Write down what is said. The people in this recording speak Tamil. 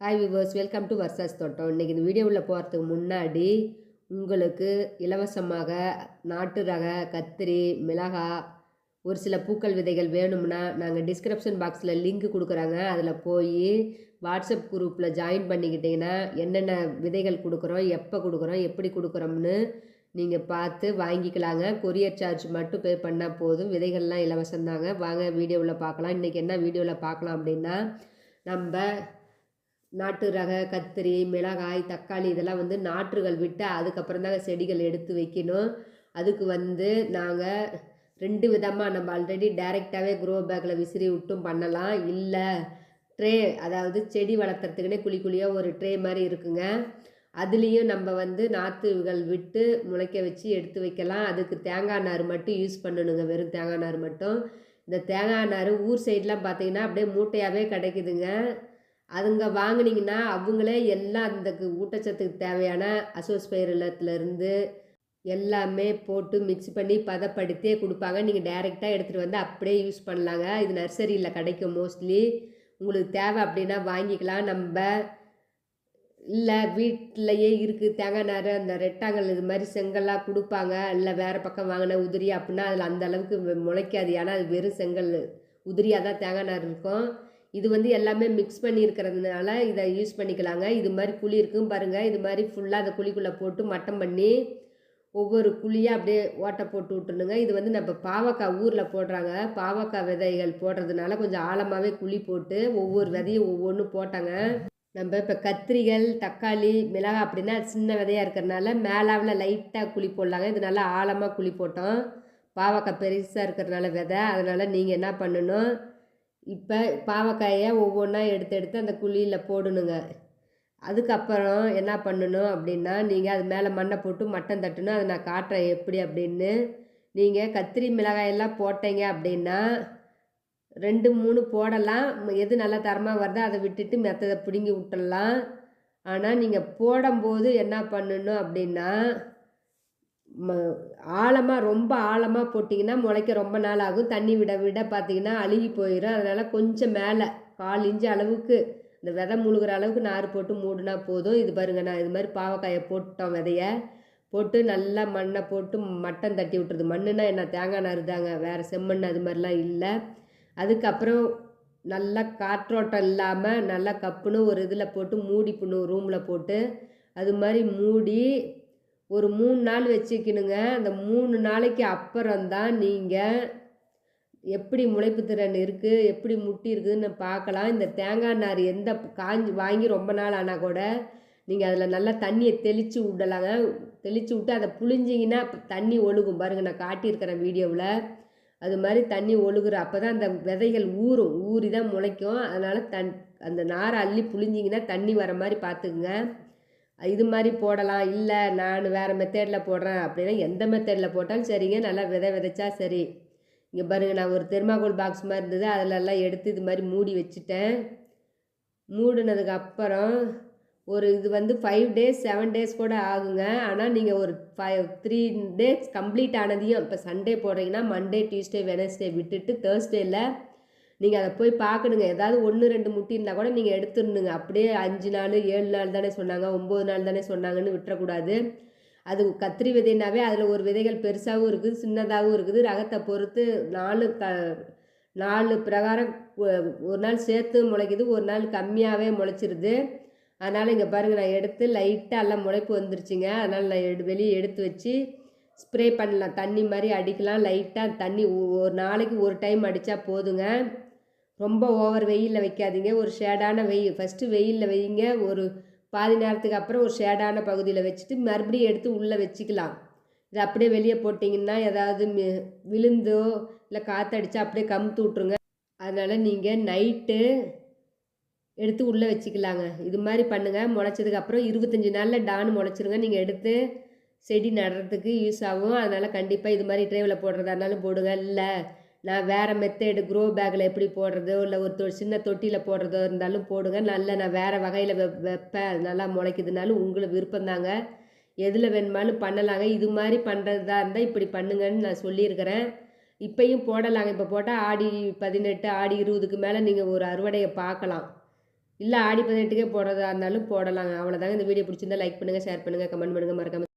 ஹாய் விவர்ஸ் வெல்கம் டு வர்சாஸ் தோட்டம் இன்றைக்கி இந்த வீடியோவில் போகிறதுக்கு முன்னாடி உங்களுக்கு இலவசமாக நாட்டு ரக கத்திரி மிளகா ஒரு சில பூக்கள் விதைகள் வேணும்னா நாங்கள் டிஸ்கிரிப்ஷன் பாக்ஸில் லிங்க் கொடுக்குறாங்க. அதில் போய் வாட்ஸ்அப் குரூப்பில் ஜாயின் பண்ணிக்கிட்டிங்கன்னா என்னென்ன விதைகள் கொடுக்குறோம் எப்போ கொடுக்குறோம் எப்படி கொடுக்குறோம்னு நீங்கள் பார்த்து வாங்கிக்கலாங்க. கொரியர் சார்ஜ் மட்டும் பே பண்ணால் போதும். விதைகள்லாம் இலவசம்தாங்க. வாங்க வீடியோவில் பார்க்கலாம். இன்றைக்கி என்ன வீடியோவில் பார்க்கலாம் அப்படின்னா நம்ம நாட்டு ரக கத்திரி மிளகாய் தக்காளி இதெல்லாம் வந்து நாற்றுகள் விட்டு அதுக்கப்புறம் தாங்க செடிகள் எடுத்து வைக்கணும். அதுக்கு வந்து நாங்கள் ரெண்டு விதமாக நம்ம ஆல்ரெடி டைரெக்டாகவே க்ரோ பேக்கில் விசிறி விட்டும் பண்ணலாம். இல்லை ட்ரே அதாவது செடி வளர்த்துறதுக்குன்னே குழி குழியாக ஒரு ட்ரே மாதிரி இருக்குங்க. அதுலேயும் நம்ம வந்து நாற்றுகள் விட்டு முளைக்க வச்சு எடுத்து வைக்கலாம். அதுக்கு தேங்காய் நார் மட்டும் யூஸ் பண்ணணுங்க வெறும் தேங்காய் நார் மட்டும். இந்த தேங்காய் நார் ஊர் சைட்லாம் பார்த்தீங்கன்னா அப்படியே மூட்டையாகவே கிடைக்குதுங்க. அதுங்க வாங்கினீங்கன்னா அவங்களே எல்லாம் அந்த ஊட்டச்சத்துக்கு தேவையான அசோஸ்பைரலத்துலேருந்து எல்லாமே போட்டு மிக்ஸ் பண்ணி பதப்படுத்தியே கொடுப்பாங்க. நீங்கள் டைரெக்டாக எடுத்துகிட்டு வந்து அப்படியே யூஸ் பண்ணலாங்க. இது நர்சரியில் கிடைக்கும் மோஸ்ட்லி உங்களுக்கு தேவை அப்படின்னா வாங்கிக்கலாம். நம்ம இல்லை வீட்டிலையே இருக்குது தேங்காய் நார் அந்த ரெட்டாங்கல் இது மாதிரி செங்கல்லாக கொடுப்பாங்க. இல்லை வேறு பக்கம் வாங்கின உதிரி அப்படின்னா அதில் அந்த அளவுக்கு முளைக்காது. ஏன்னா அது வெறும் செங்கல். உதிரியாக தான் தேங்காய் நார் இருக்கும். இது வந்து எல்லாமே மிக்ஸ் பண்ணியிருக்கிறதுனால இதை யூஸ் பண்ணிக்கலாங்க. இது மாதிரி குழி இருக்கும் பாருங்கள் இது மாதிரி ஃபுல்லாக அந்த குழிக்குள்ளே போட்டு மட்டம் பண்ணி ஒவ்வொரு குழியாக அப்படியே ஓட்டை போட்டு விட்டுருணுங்க இது வந்து நம்ம பாவக்காய் ஊரில் போடுறாங்க. பாவக்காய் விதைகள் போடுறதுனால கொஞ்சம் ஆழமாகவே குழி போட்டு ஒவ்வொரு விதையும் ஒவ்வொன்றும் போட்டாங்க. நம்ம இப்போ கத்திரிகள் தக்காளி மிளகாய் அப்படின்னா சின்ன விதையாக இருக்கிறனால மேலாவில் லைட்டாக குழி போடலாங்க. இது நல்லா ஆழமாக குழி போட்டோம். பாவக்காய் பெருசாக இருக்கிறனால விதை. அதனால் நீங்கள் என்ன பண்ணணும்? இப்போ பாவக்காயை ஒவ்வொன்றா எடுத்து எடுத்து அந்த குழியில் போடணுங்க. அதுக்கப்புறம் என்ன பண்ணணும் அப்படின்னா நீங்கள் அது மேலே மண்ணை போட்டு மட்டம் தட்டணும் அதை நான் காட்டுறேன் எப்படி அப்படின்னு. நீங்கள் கத்திரி மிளகாயெல்லாம் போட்டீங்க அப்படின்னா ரெண்டு மூணு போடலாம். எது நல்லா தரமாக வருதோ அதை விட்டுட்டு மெத்ததை பிடுங்கி விட்டுடலாம் ஆனால் நீங்கள் போடும்போது என்ன பண்ணணும் அப்படின்னா ஆழமாக ரொம்ப ஆழமாக போட்டிங்கன்னா முளைக்க ரொம்ப நாள் ஆகும். தண்ணி விட விட பார்த்தீங்கன்னா அழுகி போயிடும் அதனால் கொஞ்சம் மேலே கால் இஞ்சி அளவுக்கு இந்த விதை முழுகிற அளவுக்கு நார் போட்டு மூடினா போதும். இது பாருங்க நான் இது மாதிரி பாவக்காயை போட்டோம் விதைய. போட்டு நல்லா மண்ணை போட்டு மட்டன் தட்டி விட்டுறது மண்ணுனா என்ன தேங்காய் நார் தாங்க. வேறு செம்மண் அது மாதிரிலாம் இல்லை. அதுக்கப்புறம் நல்லா காற்றோட்டம் இல்லாமல் நல்லா கப்புன்னு ஒரு இதில் போட்டு மூடி பின்னும் ரூமில் போட்டு அது மாதிரி மூடி ஒரு மூணு நாள் வச்சுக்கணுங்க. அந்த மூணு நாளைக்கு அப்புறம்தான் நீங்கள் எப்படி முளைப்பு திறன் இருக்குது எப்படி முட்டி இருக்குதுன்னு பார்க்கலாம். இந்த தேங்காய் நார் எந்த காஞ்சி வாங்கி ரொம்ப நாள் ஆனால் கூட நீங்கள் அதில் நல்லா தண்ணியை தெளித்து விடலாங்க. தெளித்து விட்டு அதை புழிஞ்சிங்கன்னா தண்ணி ஒழுகும். பாருங்கள் நான் காட்டியிருக்கிறேன் வீடியோவில். அது மாதிரி தண்ணி ஒழுகுற அப்போ தான் அந்த விதைகள் ஊறும். ஊறி தான் முளைக்கும். அதனால் தன் அந்த நாரை அள்ளி புழிஞ்சிங்கன்னா தண்ணி வர மாதிரி பார்த்துக்குங்க. இது மாதிரி போடலாம். இல்லை நான் வேறு மெத்தேடில் போடுறேன் அப்படின்னா எந்த மெத்தேடில் போட்டாலும் சரிங்க. நல்லா விதை விதைச்சா சரி. இங்கே பாருங்க நான் ஒரு தெர்மாகோல் பாக்ஸ் மாதிரி இருந்தது. அதிலெல்லாம் எடுத்து இது மாதிரி மூடி வச்சுட்டேன். மூடினதுக்கு அப்புறம் ஒரு இது வந்து ஃபைவ் டேஸ் செவன் டேஸ் கூட ஆகுங்க. ஆனால் நீங்கள் ஒரு ஃபைவ் த்ரீ டேஸ் கம்ப்ளீட் ஆனதையும் இப்போ சண்டே போடுறீங்கன்னா மண்டே டியூஸ்டே வெனஸ்டே விட்டுட்டு தேர்ஸ்டேயில் நீங்கள் அதை போய் பார்க்கணுங்க ஏதாவது ஒன்று ரெண்டு முட்டி இருந்தால் கூட நீங்கள் எடுத்துடணுங்க. அப்படியே அஞ்சு நாள் ஏழு நாள் தானே சொன்னாங்க. ஒம்பது நாள் தானே சொன்னாங்கன்னு விட்டுறக்கூடாது. அது கத்திரி விதைனாவே அதில் ஒரு விதைகள் பெருசாகவும் இருக்குது சின்னதாகவும் இருக்குது. ரகத்தை பொறுத்து நாலு க நாலு பிரகாரம் ஒரு நாள் சேர்த்து முளைக்குது ஒரு நாள் கம்மியாகவே முளைச்சிருது. அதனால் இங்கே பாருங்கள் நான் எடுத்து லைட்டாக எல்லாம் முளைப்பு வந்துருச்சுங்க. அதனால் நான் எடு வெளியே எடுத்து வச்சு ஸ்ப்ரே பண்ணலாம். தண்ணி மாதிரி அடிக்கலாம். லைட்டாக தண்ணி ஒரு நாளைக்கு ஒரு டைம் அடித்தா போதுங்க. ரொம்ப ஓவர் வெயிலில் வைக்காதீங்க. ஒரு ஷேடான வெயில் ஃபஸ்ட்டு வெயிலில் வைங்க. ஒரு பாதி நேரத்துக்கு அப்புறம் ஒரு ஷேடான பகுதியில் வச்சுட்டு மறுபடியும் எடுத்து உள்ளே வச்சுக்கலாம். இது அப்படியே வெளியே போட்டிங்கன்னா ஏதாவது விழுந்தோ இல்லை காற்றடிச்சா அப்படியே கமுத்து விட்ருங்க அதனால் நீங்கள் நைட்டு எடுத்து உள்ளே வச்சுக்கலாங்க. இது மாதிரி பண்ணுங்கள் முளைச்சதுக்கப்புறம் இருபத்தஞ்சி நாளில் டான் முளைச்சிருங்க. நீங்கள் எடுத்து செடி நடுறதுக்கு யூஸ் ஆகும். அதனால் கண்டிப்பாக இது மாதிரி ட்ரேவில் போடுறதா இருந்தாலும் போடுங்க. இல்லை நான் வேறு மெத்தேடு க்ரோ பேக்கில் எப்படி போடுறதோ? இல்லை ஒரு தொ- சின்ன தொட்டியில் போடுறதோ இருந்தாலும் போடுங்க. நல்ல நான் வேறு வகையில் வெ வைப்பேன். அது நல்லா முளைக்குதுனாலும் உங்களுக்கு விருப்பம்தாங்க எதில் வேணுமாலும் பண்ணலாங்க. இது மாதிரி பண்ணுறதா இருந்தால் இப்படி பண்ணுங்கன்னு நான் சொல்லியிருக்கிறேன். இப்பயும் போடலாங்க. இப்போ போட்டால் ஆடி பதினெட்டு ஆடி இருபதுக்கு மேலே நீங்கள் ஒரு அறுவடையை பார்க்கலாம். இல்லை ஆடி பதினெட்டுக்கே போடுறதா இருந்தாலும் போடலாங்க. அவ்வளோதாங்க இந்த வீடியோ பிடிச்சிருந்தா லைக் பண்ணுங்கள் ஷேர் பண்ணுங்கள் கமெண்ட் பண்ணுங்கள் மறக்காமல்